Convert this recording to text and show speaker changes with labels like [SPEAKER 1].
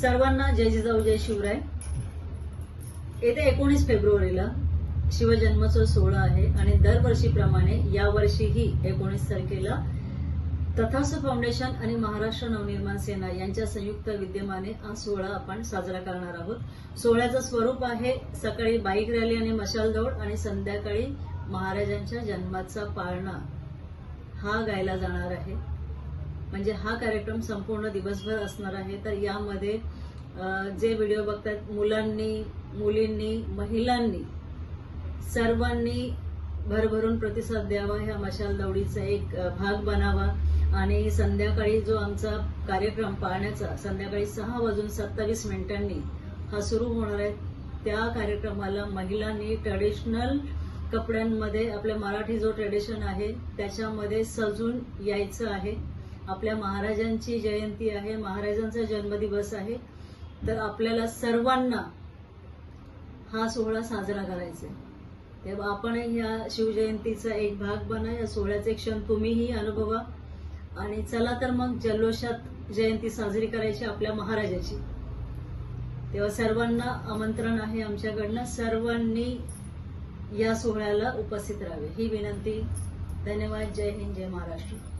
[SPEAKER 1] सर्वांना जय जिजाऊ जय शिवराय. येत्या एकोणीस फेब्रुवारीला शिवजन्मोत्सव सोहळा आहे आणि दरवर्षीप्रमाणे यावर्षीही एकोणीस तारखेला तथासु फाउंडेशन आणि महाराष्ट्र नवनिर्माण सेना यांच्या संयुक्त विद्यमाने हा सोहळा आपण साजरा करणार आहोत. सोहळ्याचं स्वरूप आहे सकाळी बाईक रॅली आणि मशाल दौड आणि संध्याकाळी महाराजांच्या जन्माचा पाळणा. हा गायला जाणार आहे. म्हणजे हा कार्यक्रम संपूर्ण दिवसभर असणार आहे. तर यामध्ये जे व्हिडिओ बघतात मुलांनी मुलींनी महिलांनी सर्वांनी भरभरून प्रतिसाद द्यावा. ह्या मशाल दौडीचा एक भाग बनावा. आणि संध्याकाळी जो आमचा कार्यक्रम पाहण्याचा संध्याकाळी सहा वाजून सत्तावीस मिनिटांनी हा सुरू होणार आहे त्या कार्यक्रमाला महिलांनी ट्रेडिशनल कपड्यांमध्ये आपल्या मराठी जो ट्रेडिशन आहे त्याच्यामध्ये सजून यायचं आहे. आपल्या महाराजांची जयंती आहे महाराजांचा जन्मदिवस आहे. तर आपल्याला सर्वांना हा सोहळा साजरा करायचा आहे. तेव्हा आपणही ह्या शिवजयंतीचा एक भाग बना या सोहळ्याचे क्षण तुम्हीही अनुभवा. आणि चला तर मग जल्लोषात जयंती साजरी करायची आपल्या महाराजाची. तेव्हा सर्वांना आमंत्रण आहे आमच्याकडनं. सर्वांनी या सोहळ्याला उपस्थित राहावे. ही विनंती. धन्यवाद. जय हिंद. जय महाराष्ट्र.